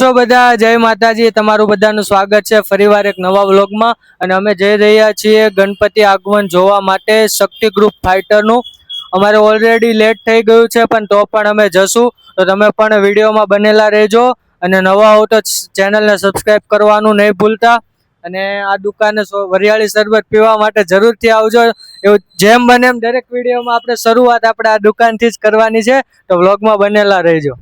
છો બધા. જય માતાજી. તમારું બધાનું સ્વાગત છે ફરીવાર એક નવા વ્લોગમાં. અને અમે જઈ રહ્યા છીએ ગણપતિ આગમન જોવા માટે શક્તિ ગ્રુપ ફાઇટરનું. અમારે ઓલરેડી લેટ થઈ ગયું છે, પણ તો પણ અમે જશું. તો તમે પણ વિડીયોમાં બનેલા રહેજો. અને નવા હો તો ચેનલને સબસ્ક્રાઇબ કરવાનું નહીં ભૂલતા. અને આ દુકાને વરિયાળી શરબત પીવા માટે જરૂરથી આવજો. એવું જેમ બને એમ દરેક વિડીયોમાં આપણે શરૂઆત આપણે આ દુકાનથી જ કરવાની છે. તો વ્લોગમાં બનેલા રહેજો.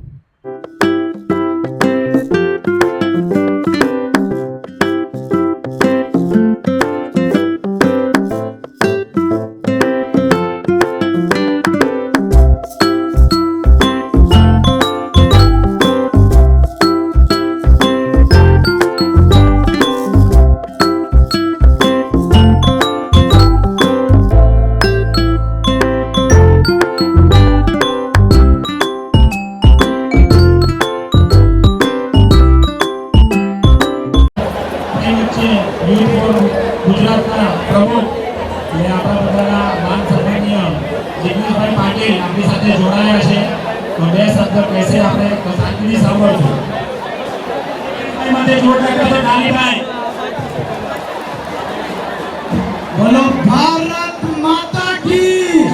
બોલો, ભારત માતા કી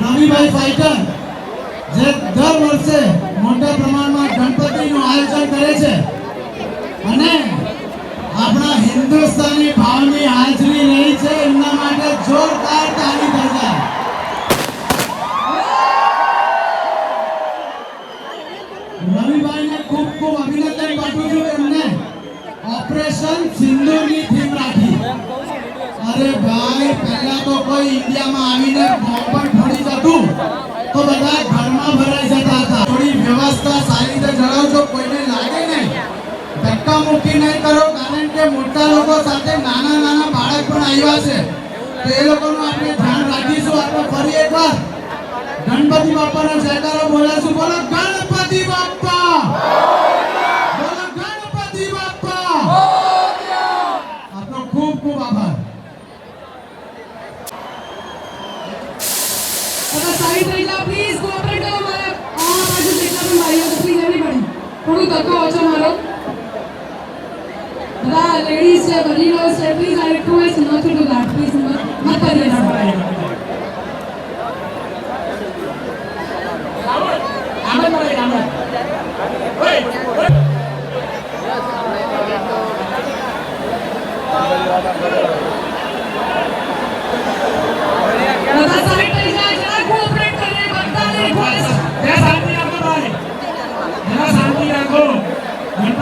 રવિભાઈ સાયકલ, જે દર વર્ષે મોટા પ્રમાણમાં ગણપતિનું આયોજન કરે છે. અને આપણા હિન્દુસ્તાની ભાવની હાજરી રહી છે, એમના માટે જોરદાર તાળી થઈ જાય રવિભાઈને ખૂબ ખૂબ અભિનંદન પાઠવું છું એમને. ઓપરેશન સિંદૂરની થીમ રાખી. અરે ભાઈ, પહેલા તો કોઈ ઇન્ડિયામાં આવીને બોમ્બ ફોડી જતું. તો બધા ઘરમાં ભરાઈ જતા હતા. થોડી વ્યવસ્થા સારી રીતે જણાવજો, કોઈને લાગે નહીં. ધક્કા મુક્કી નહીં કરો, કારણ કે મોટા લોકો સાથે નાના નાના બાળક પણ આવ્યા છે. તો એ લોકોનું આપણે ધ્યાન રાખીશું. આપણે ફરી એકવાર ગણપતિ બાપાના જયકારો બોલાશું બોલો, ગણપતિ બાપા! થોડું તકો ઓછો મારો. બધા લેડીઝ છે બનીનો છે પ્લીઝ આ request note to that please મત કરીએ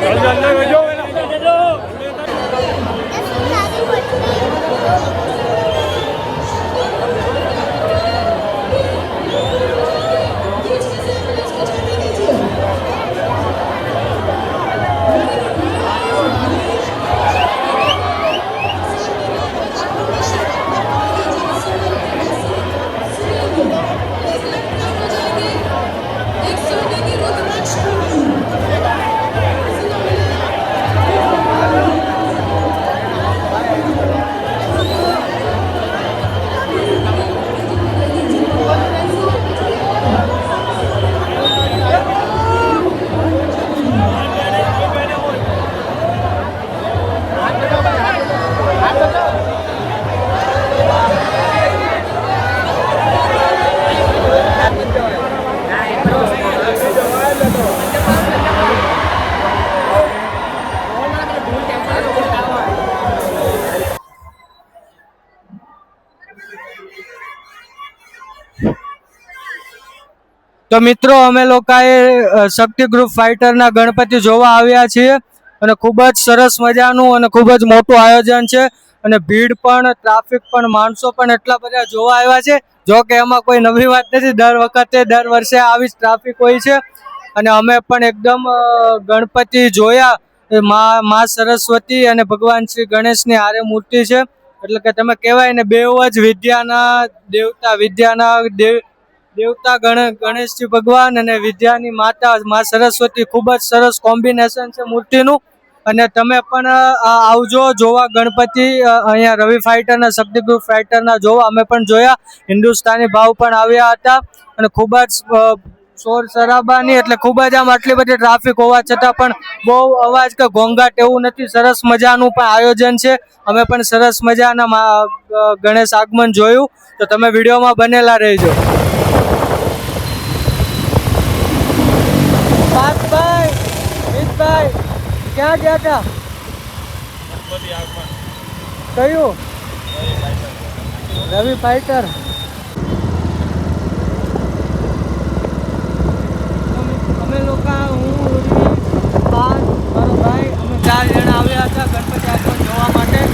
Gracias. તો મિત્રો, અમે લોકોએ શક્તિ ગ્રુપ ફાઇટરના ગણપતિ જોવા આવ્યા છીએ અને ખૂબ જ સરસ મજાનું અને ખૂબ જ મોટું આયોજન છે અને ભીડ પણ ટ્રાફિક પણ, માણસો પણ એટલા બધા જોવા આવ્યા છે. જો કે એમાં કોઈ નવી વાત નથી, દર વખતે, દર વર્ષે આવી જ ટ્રાફિક હોય છે. અને અમે પણ એકદમ ગણપતિ જોયા. મા મા સરસ્વતી અને ભગવાન શ્રી ગણેશની આરે મૂર્તિ છે. એટલે કે તમે કહેવાય ને બેવ જ વિદ્યાના દેવતા, વિદ્યાના દેવ દેવતા ગણ, ગણેશજી ભગવાન અને વિદ્યાની માતા મા સરસ્વતી ખૂબ જ સરસ કોમ્બિનેશન છે મૂર્તિનું. અને તમે પણ આવજો જોવા ગણપતિ અહીંયા રવિ ફાઇટરના શક્તિ ગ્રુપ ફાઇટરના જોવા. અમે પણ જોયા. હિન્દુસ્તાની ભાવ પણ આવ્યા હતા. અને ખૂબ જ શોર શરાબાની એટલે ખૂબ જ આમ આટલી બધી ટ્રાફિક હોવા છતાં પણ બહુ અવાજ કે ઘોંઘાટ એવું નથી. સરસ મજાનું પણ આયોજન છે. અમે પણ સરસ મજાના ગણેશ આગમન જોયું. તો તમે વિડીયોમાં બનેલા રહેજો. ક્યાં ગયા હતા કયું? રવિ ફાઈટર. અમે લોકો હું, ઉર્વી પાર્થ મારો ભાઈ, અમે ચાર જણા આવ્યા હતા ગણપતિ આગમન જોવા માટે.